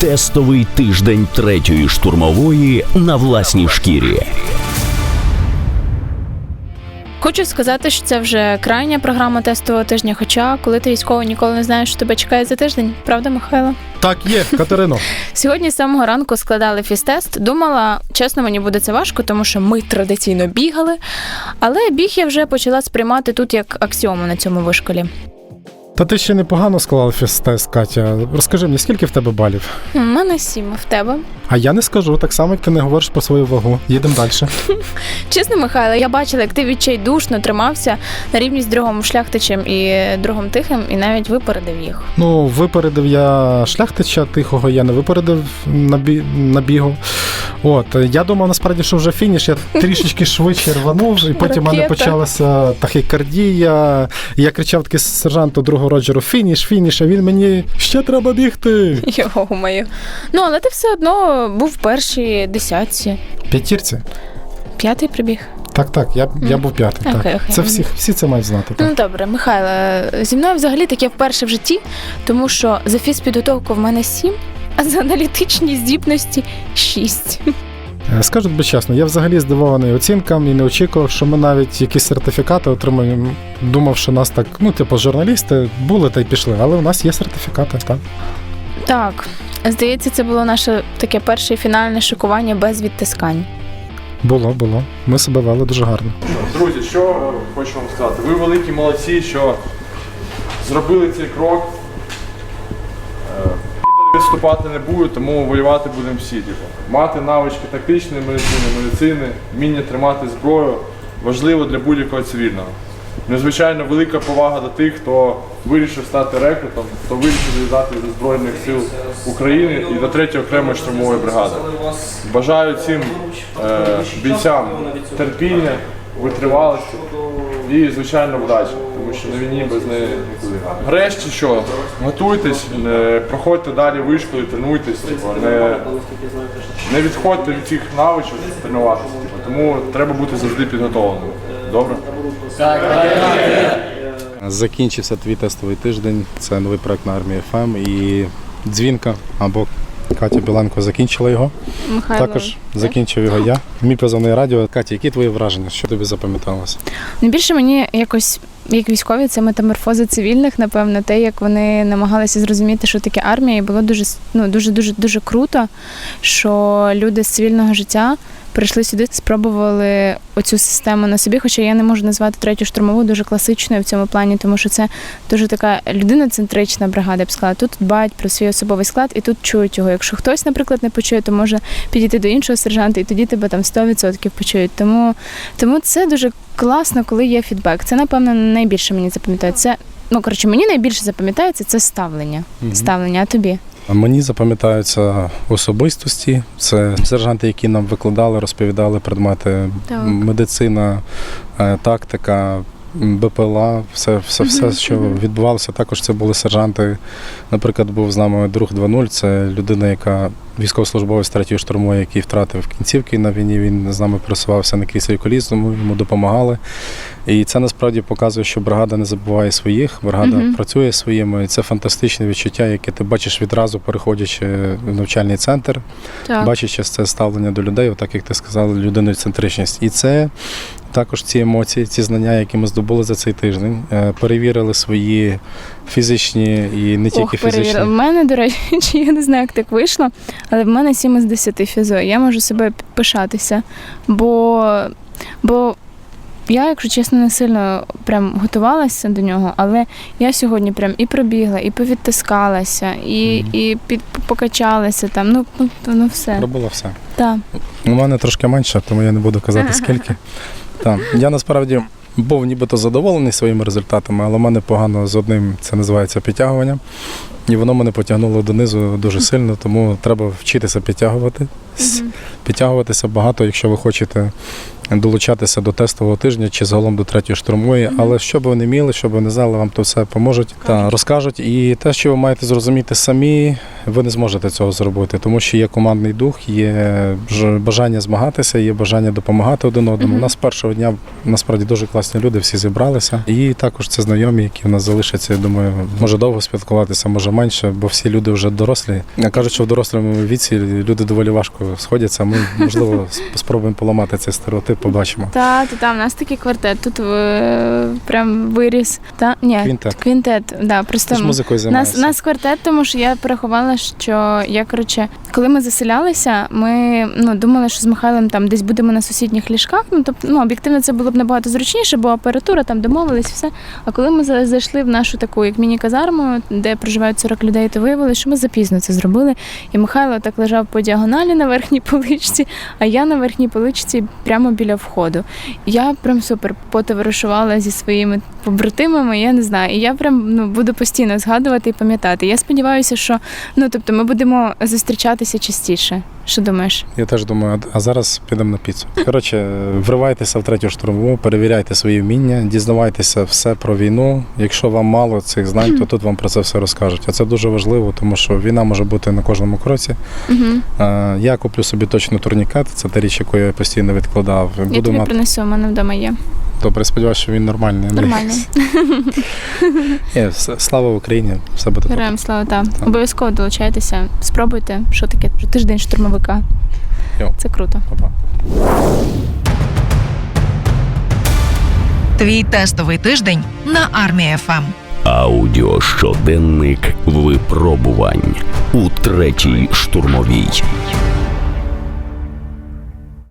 Тестовий тиждень третьої штурмової на власній шкірі. Хочу сказати, що це вже крайня програма тестового тижня. Хоча, коли ти військовий, ніколи не знаєш, що тебе чекає за тиждень, правда, Михайло? Так, є, Катерино. Сьогодні з самого ранку складали фізтест. Думала, чесно, мені буде це важко, тому що ми традиційно бігали. Але біг я вже почала сприймати тут як аксіому на цьому вишколі. Та ти ще непогано склала фізтест, Катя. Розкажи мені, скільки в тебе балів? У мене сім в тебе. А я не скажу, так само, як ти не говориш про свою вагу. Їдемо далі. Чесно, Михайло, я бачила, як ти відчайдушно тримався на рівні з другом шляхтичем і другом тихим, і навіть випередив їх. Ну, випередив я шляхтича тихого, я не випередив на, бі... на бігу. От, я думав насправді, що вже фініш, я трішечки швидше рванув, і потім в мене почалася тахікардія. Я кричав таки сержанту другого Роджеру: фініш, фініш, а він мені ще треба бігти. Його мою. Ну, але ти все одно був в першій десятці. П'ятірці? П'ятий прибіг. Так, так, я, я був п'ятий. Окей, так. окей. Це всі, всі це мають знати. Так. Ну добре, Михайло, зі мною взагалі таке вперше в житті, тому що за фізпідготовку в мене сім, а за аналітичні здібності шість. Е, Скажу тобі чесно, я взагалі здивований оцінкам і не очікував, що ми навіть якісь сертифікати отримаємо. Думав, що нас так, ну, типу, журналісти були та й пішли, але у нас є сертифікати, так. Так, здається, це було наше таке перше фінальне шокування без відтискань. Було, було. Ми себе вели дуже гарно. Друзі, що хочу вам сказати? Ви великі молодці, що зробили цей крок. Відступати не будуть, тому воювати будемо всі. Типу. Мати навички тактичної медицини, медицини, вміння тримати зброю важливо для будь-якого цивільного. Незвичайно велика повага до тих, хто вирішив стати рекрутом, хто вирішив зав'язати до Збройних сил України і до 3 окремої штурмової бригади. Бажаю цим е, бійцям терпіння, витривалості і, звичайно, вдачі, тому що на війні без неї нікуди. Нарешті що, готуйтесь, не, проходьте далі вишку і тренуйтесь, типу, не, не відходьте від цих навичок тренуватися. Типу, тому треба бути завжди підготовленим. Добре? Закінчився твій тестовий тиждень. Це новий проект на армії ФМ і дзвінка або Катя Біленко закінчила його. Михайло, Також закінчив його я. Мій позивний радіо. Катя, які твої враження? Що тобі запам'яталося? Найбільше мені якось. Як військові, це метаморфози цивільних, напевно, те, як вони намагалися зрозуміти, що таке армія, і було дуже ну дуже дуже дуже круто, що люди з цивільного життя прийшли сюди, спробували оцю систему на собі. Хоча я не можу назвати третю штурмову дуже класичною в цьому плані, тому що це дуже така людиноцентрична бригада. Я б сказала. Тут дбають про свій особовий склад і тут чують його. Якщо хтось, наприклад, не почує, то може підійти до іншого сержанта, і тоді тебе там 100% почують. Тому, тому це дуже класно, коли є фідбек. Це, напевно, найбільше мені запам'ятається. Це ну коротше, мені найбільше запам'ятається це ставлення. Ставлення, а тобі? Мені запам'ятаються особистості. Це сержанти, які нам викладали, розповідали предмети Так. медицина, е, тактика. БПЛА, все, все, все, що відбувалося. Також це були сержанти. Наприклад, був з нами друг 2.0, це людина, яка військовослужбовець 3-ї штурмової, який втратив кінцівки на війні. Він з нами пересувався на кріслі колісному, йому допомагали. І це насправді показує, що бригада не забуває своїх, бригада Мгм. працює своїми. І це фантастичне відчуття, яке ти бачиш відразу, переходячи в навчальний центр, Так. бачачи це ставлення до людей, отак як ти сказала, людиноцентричність. І це також ці емоції, ці знання, які ми здобули за цей тиждень, е, перевірили свої фізичні і не тільки Ох, фізичні. В мене, до речі, я не знаю, як так вийшло, але в мене 7 із 10 фізо. Я можу себе пишатися. Бо, бо я, якщо чесно, не сильно прям готувалася до нього, але я сьогодні прям і пробігла, і повідтискалася, і, і під, покачалася там. Ну, ну, ну все. Робила все. Так. У мене трошки менше, тому я не буду казати скільки. Так. Я насправді був нібито задоволений своїми результатами, але в мене погано з одним це називається підтягування. І воно мене потягнуло донизу дуже сильно, тому треба вчитися підтягувати підтягуватися. Підтягуватися багато, якщо ви хочете долучатися до тестового тижня чи загалом до третьої штурмової. Але що б ви не міли, що б ви не знали, вам то все поможуть та розкажуть. І те, що ви маєте зрозуміти самі, ви не зможете цього зробити, тому що є командний дух, є бажання змагатися, є бажання допомагати один одному. У нас першого дня насправді дуже класні люди, всі зібралися. І також це знайомі, які в нас залишаться. Я думаю, може довго спілкуватися, може менше, бо всі люди вже дорослі. Кажуть, що в дорослому віці люди доволі важко сходяться. Ми можливо спробуємо поламати цей стереотип, побачимо. Та, то там нас такий квартет. Тут е, прям виріс. Та, ні, Квінтет. Квінтет, да, просто Ти ж музикою Нас, займаєшся. нас квартет, тому що я порахувала, що я коротше, коли ми заселялися, ми ну думали, що з Михайлом там десь будемо на сусідніх ліжках. Ну тобто, ну об'єктивно це було б набагато зручніше, бо апаратура там домовились, все. А коли ми зайшли в нашу таку як міні-казарму, де проживають 40 людей, то виявилося, що ми запізно це зробили. І Михайло так лежав по діагоналі на верхній поличці, а я на верхній поличці прямо біля входу. Я прям супер потоваришувала зі своїми побратимами, я не знаю. І я прям ну буду постійно згадувати і пам'ятати. Я сподіваюся, що ну тобто ми будемо зустрічатися частіше. Що думаєш? Я теж думаю, а зараз підемо на піцу. Коротше, вривайтеся в третю штурмову, перевіряйте свої вміння, дізнавайтеся все про війну. Якщо вам мало цих знань, то тут вам про це все розкажуть. А це дуже важливо, тому що війна може бути на кожному кроці. Я куплю собі точно турнікет. Це та річ, яку я постійно відкладав. Я Буду тобі мати принесу, у мене вдома є. Добре. Сподіваюся, що він нормальний. Нормально. Є, слава Україні! Все буде. Героям слава та обов'язково долучайтеся. Спробуйте, що таке тиждень штурмовика. Йо. Це круто. Па-па. Твій тестовий тиждень на армія ФМ. Аудіощоденник випробувань у третій штурмовій.